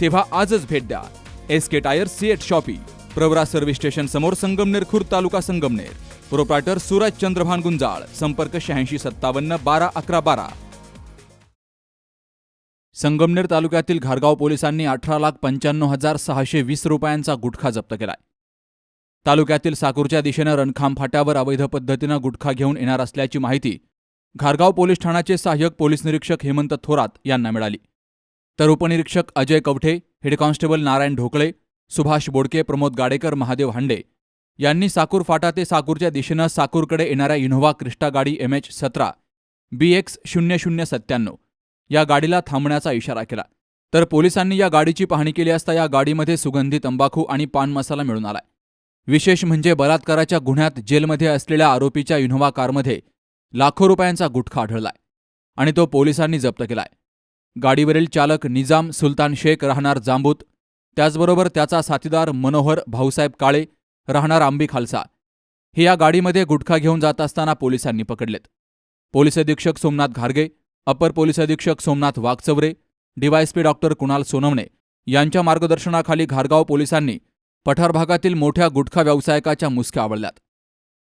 तेव्हा आजच भेट द्या. S K tyre CEAT shoppe Pravara service station समोर संगमनेर खुर्द तालुका संगमनेर. प्रोप्रायटर सूरज चंद्रभान गुंजाळ संपर्क शहाऐंशी सत्तावन्न बारा अकरा बारा. संगमनेर तालुक्यातील घारगाव पोलिसांनी अठरा लाख पंच्याण्णव हजार सहाशे वीस रुपयांचा गुटखा जप्त केलाय. तालुक्यातील साकूरच्या दिशेनं रणखाम फाट्यावर अवैध पद्धतीनं गुटखा घेऊन येणार असल्याची माहिती घारगाव पोलीस ठाण्याचे सहाय्यक पोलीस निरीक्षक हेमंत थोरात यांना मिळाली. तर उपनिरीक्षक अजय कवठे हेड कॉन्स्टेबल नारायण ढोकळे सुभाष बोडके प्रमोद गाडेकर महादेव हांडे यांनी साकूर फाटा ते साकूरच्या दिशेनं साकूरकडे येणाऱ्या इनोव्हा क्रिस्टा गाडी एम एच सतरा बी एक्स शून्य शून्य सत्त्याण्णव या गाडीला थांबण्याचा इशारा केला. तर पोलिसांनी या गाडीची पाहणी केली असता या गाडीमध्ये सुगंधी तंबाखू आणि पान मसाला मिळून आलाय. विशेष म्हणजे बलात्काराच्या गुन्ह्यात जेलमध्ये असलेल्या आरोपीच्या इनोव्हा कारमध्ये लाखो रुपयांचा गुटखा आढळलाय आणि तो पोलिसांनी जप्त केलाय. गाडीवरील चालक निजाम सुलतान शेख राहणार जांबूत. त्याचबरोबर त्याचा साथीदार मनोहर भाऊसाहेब काळे राहणार आंबी खालसा. हे या गाडीमध्ये गुटखा घेऊन जात असताना पोलिसांनी पकडलेत. पोलीस अधीक्षक सोमनाथ घारगे अपर पोलीस अधीक्षक सोमनाथ वाघचवरे डीवायएसपी डॉक्टर कुणाल सोनवणे यांच्या मार्गदर्शनाखाली घारगाव पोलिसांनी पठार भागातील मोठ्या गुटखा व्यावसायिकाच्या मुसक्या आवळल्यात.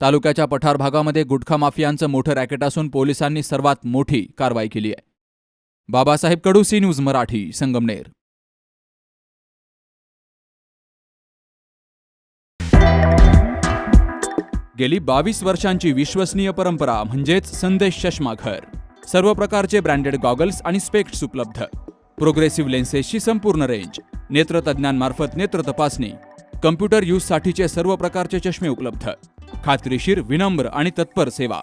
तालुक्याच्या पठार भागामध्ये गुटखा माफियांचं मोठं रॅकेट असून पोलिसांनी सर्वात मोठी कारवाई केली आहे. Babasaheb Kadu C News Marathi Sangamner. गेली बावीस वर्षांची विश्वसनीय परंपरा म्हणजेच संदेश चष्माघर सर्व प्रकारचे ब्रँडेड गॉगल्स आणि स्पेक्ट्स उपलब्ध. प्रोग्रेसिव्ह लेन्सेसची संपूर्ण रेंज नेत्रतज्ञांमार्फत नेत्र तपासणी कम्प्युटर यूजसाठीचे सर्व प्रकारचे चष्मे उपलब्ध. खात्रीशीर विनम्र आणि तत्पर सेवा.